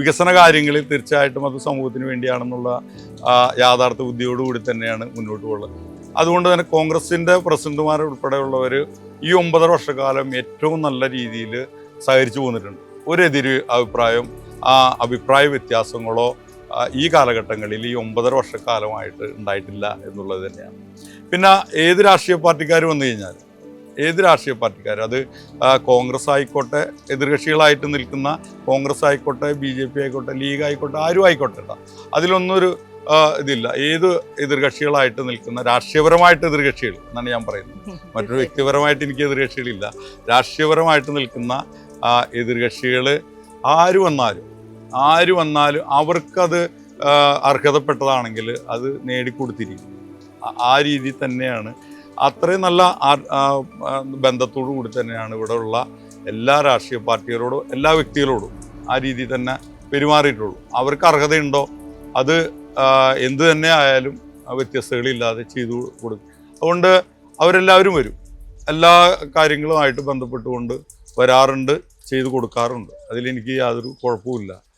വികസന കാര്യങ്ങളിൽ തീർച്ചയായിട്ടും അത് സമൂഹത്തിന് വേണ്ടിയാണെന്നുള്ള യാഥാർത്ഥ്യ ബുദ്ധിയോടുകൂടി തന്നെയാണ് മുന്നോട്ട് പോകുന്നത് അതുകൊണ്ട് തന്നെ കോൺഗ്രസിന്റെ പ്രസിഡന്റുമാർ ഉൾപ്പെടെയുള്ളവർ ഈ ഒമ്പതര വർഷക്കാലം ഏറ്റവും നല്ല രീതിയിൽ സഹകരിച്ചു പോന്നിട്ടുണ്ട്. ഒരു എതിര് അഭിപ്രായം ആ അഭിപ്രായ വ്യത്യാസങ്ങളോ ഈ കാലഘട്ടങ്ങളിൽ ഈ ഒമ്പതര വർഷക്കാലമായിട്ട് ഉണ്ടായിട്ടില്ല എന്നുള്ളത് തന്നെയാണ്. പിന്നെ ഏത് രാഷ്ട്രീയ പാർട്ടിക്കാർ വന്നു കഴിഞ്ഞാൽ ഏത് രാഷ്ട്രീയ പാർട്ടിക്കാർ അത് കോൺഗ്രസ് ആയിക്കോട്ടെ എതിർകക്ഷികളായിട്ട് നിൽക്കുന്ന കോൺഗ്രസ് ആയിക്കോട്ടെ ബി ജെ പി ആയിക്കോട്ടെ ലീഗ് ആയിക്കോട്ടെ ആരും ആയിക്കോട്ടെ കേട്ടോ അതിലൊന്നൊരു ഇതില്ല. ഏത് എതിർകക്ഷികളായിട്ട് നിൽക്കുന്ന രാഷ്ട്രീയപരമായിട്ട് എതിർകക്ഷികൾ എന്നാണ് ഞാൻ പറയുന്നത്. മറ്റൊരു വ്യക്തിപരമായിട്ട് എനിക്ക് എതിർകക്ഷികളില്ല. രാഷ്ട്രീയപരമായിട്ട് നിൽക്കുന്ന എതിർകക്ഷികൾ ആര് വന്നാലും ആര് വന്നാലും അവർക്കത് അർഹതപ്പെട്ടതാണെങ്കിൽ അത് നേടിക്കൊടുത്തിരിക്കും. ആ- രീതിയിൽ തന്നെയാണ് അത്രയും നല്ല ബന്ധത്തോടു കൂടി തന്നെയാണ് ഇവിടെ ഉള്ള എല്ലാ രാഷ്ട്രീയ പാർട്ടികളോടും എല്ലാ വ്യക്തികളോടും ആ രീതിയിൽ തന്നെ പെരുമാറിയിട്ടുള്ളൂ. അവർക്ക് അർഹതയുണ്ടോ? അത് എന്തു തന്നെ ആയാലും ആ വ്യത്യസ്തകളില്ലാതെ ചെയ്തു കൊടുക്കും അതുകൊണ്ട് അവരെല്ലാവരും വരും. എല്ലാ കാര്യങ്ങളുമായിട്ട് ബന്ധപ്പെട്ടുകൊണ്ട് വരാറുണ്ട് ചെയ്തു കൊടുക്കാറുണ്ട്. അതിലെനിക്ക് യാതൊരു കുഴപ്പമില്ല